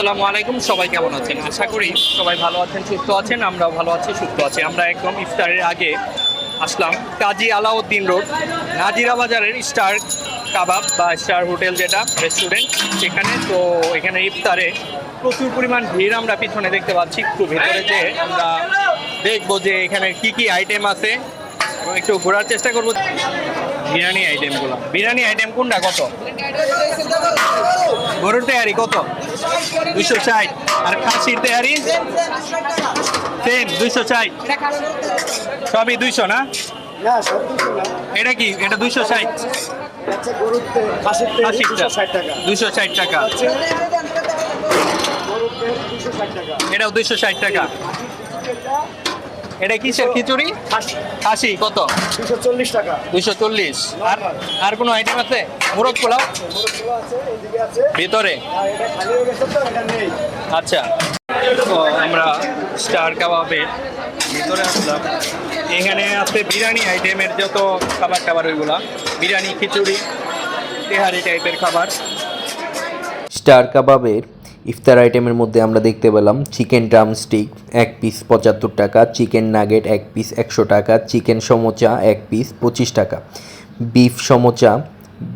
আসসালামু আলাইকুম, সবাই কেমন আছেন? আশা করি সবাই ভালো আছেন, সুস্থ আছেন, আমরাও ভালো আছি, সুস্থ আছি। আমরা একদম ইফতারের আগে আসলাম কাজী আলাউদ্দিন রোড নাজিরা বাজারের স্টার কাবাব বা স্টার হোটেল যেটা রেস্টুরেন্ট সেখানে। তো এখানে ইফতারে প্রচুর পরিমাণ ভিড় আমরা পিছনে দেখতে পাচ্ছি, একটু ভেতরে যে আমরা দেখব যে এখানে কি কি আইটেম আছে। এবং একটু ঘোরার চেষ্টা করব। বিরিয়ানি আইটেমগুলো। বিরিয়ানি আইটেম কোনটা? কত? গরুর তেহারি কত? দুইশো ষাট। আর খাসির তেহারি? সেম দুইশো ষাট। সবই দুইশো না? এটা কি? এটা দুইশো ষাট। আচ্ছা দুইশো ষাট টাকা। এটাও দুইশো ষাট টাকা। এটা কিসের? খিচুড়ি? খাসি কত? দুশো চল্লিশ টাকা। দুইশো চল্লিশ। আর আর কোনো আইটেম আছে? মুরগ পোলাও? গরুগুলো আছে এইদিকে আছে ভিতরে? আর এটা খালি হয়ে গেছে তো এটা নেই আচ্ছা। তো আমরা স্টার কাবাবের ভিতরে আসলাম। এখানে আছে বিরিয়ানি আইটেমের যত খাবার টাবার ওইগুলা। বিরিয়ানি খিচুড়ি তেহারি টাইপের খাবার। স্টার কাবাবের ইফতার আইটেমের মধ্যে আমরা দেখতে পেলাম চিকেন ড্রামস্টিক এক পিস পঁচাত্তর টাকা, চিকেন নাগেট এক পিস একশো টাকা, চিকেন সমোচা, এক পিস পঁচিশ টাকা বিফ সমোচা,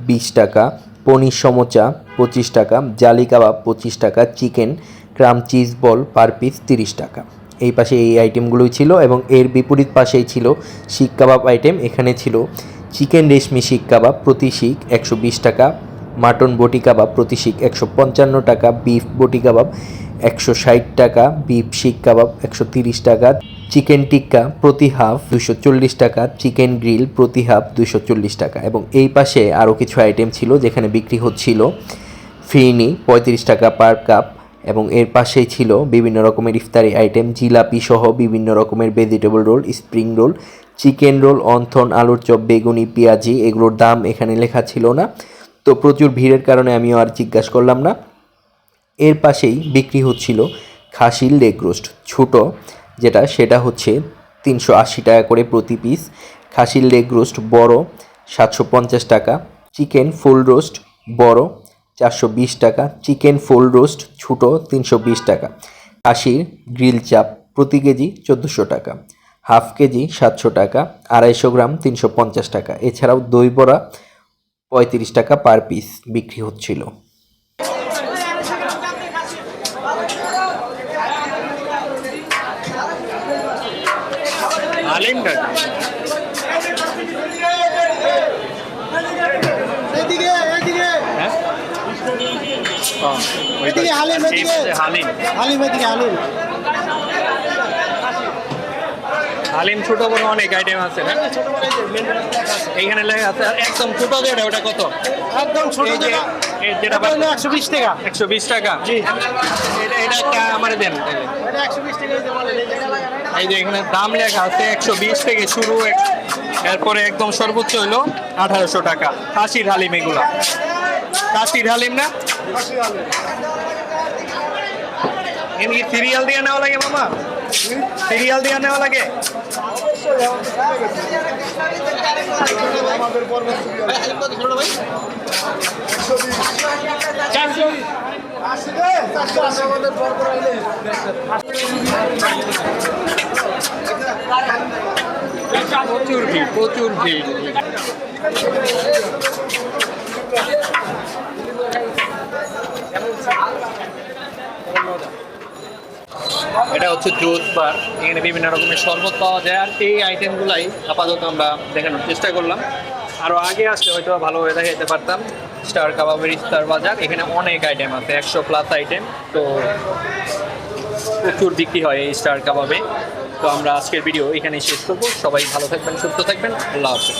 বিশ টাকা, পনির সমোচা, পঁচিশ টাকা, জালি কাবাব, পঁচিশ টাকা, chicken crumb cheese ball per piece তিরিশ টাকা। এই পাশে এই আইটেমগুলোই ছিল এবং এর বিপরীত পাশেই ছিল শিক কাবাব আইটেম, এখানে ছিল চিকেন রেশমি শিক কাবাব প্রতি শিক একশো বিশ টাকা মাটন বটি কাবাব প্রতি শিক একশো পঞ্চান্ন টাকা, বিফ বটি কাবাব একশো ষাট টাকা, বিফ শিক কাবাব একশো তিরিশ টাকা, চিকেন টিক্কা প্রতি হাফ দুশো চল্লিশ টাকা, চিকেন গ্রিল প্রতি হাফ দুশো চল্লিশ টাকা এবং এই পাশে আরও কিছু আইটেম ছিল যেখানে বিক্রি হচ্ছিল ফিরনি পঁয়ত্রিশ টাকা পার কাপ এবং এর পাশেই ছিল বিভিন্ন রকমের ইফতারি আইটেম, জিলাপি সহ বিভিন্ন রকমের vegetable roll, spring roll, chicken roll, wonton, আলুর চপ, বেগুনি, পেঁয়াজি, এগুলোর দাম এখানে লেখা ছিল না। তো প্রচুর ভিড়ের কারণে আমিও আর জিজ্ঞাসা করলাম না। এর পাশেই বিক্রি হচ্ছিল খাসির লেগ রোস্ট, ছোটো, যেটা সেটা হচ্ছে তিনশো আশি টাকা করে প্রতি পিস। খাসির লেগ রোস্ট বড়, সাতশো পঞ্চাশ টাকা। চিকেন ফুল রোস্ট বড়, চারশো বিশ টাকা। চিকেন ফুল রোস্ট ছোটো, তিনশো বিশ টাকা। খাসির গ্রিল চাপ প্রতি কেজি চোদ্দোশো টাকা। হাফ কেজি সাতশো টাকা। আড়াইশো গ্রাম তিনশো পঞ্চাশ টাকা। এছাড়াও দই বড়া পঁয়ত্রিশ টাকা পার পিস বিক্রি হচ্ছিল। হ্যাঁ। হালিম, হালিম। হালিম। হালিম ছোট বড় অনেক আইটেম আছে না। এইখানে লেখা আছে একদম ছোট যেটা ওটা কত? একদম ছোট যেটা। একশো বিশ টাকা। একশো বিশ টাকা? জি। এটা এটা কা- আমারে দেন। এই যে এখানে দাম লেখা আছে একশো বিশ থেকে শুরু এরপরে একদম সর্বোচ্চ হলো আঠারোশো টাকা। কাশির হালিম এগুলা। কাশির হালিম না? এমনি সিরিয়াল দিয়ে নেওয়া লাগে মামা। সিরিয়াল দিয়ে নেওয়া লাগে। প্রচুর ভিড় প্রচুর ভিড়। এটা হচ্ছে জুস বার এখানে বিভিন্ন রকমের শরবত পাওয়া যায়। আর এই আইটেমগুলাই আপাতত আমরা দেখানোর চেষ্টা করলাম। আরও আগে আসলে হয়তো ভালোভাবে দেখাতে পারতাম, স্টার কাবাবের স্টার বাজার। এখানে অনেক আইটেম আছে, একশো প্লাস আইটেম তো প্রচুর বিক্রি হয় এই স্টার কাবাবে। তো আমরা আজকের ভিডিও এখানেই শেষ করব। সবাই ভালো থাকবেন, সুস্থ থাকবেন। আল্লাহ হাফেজ।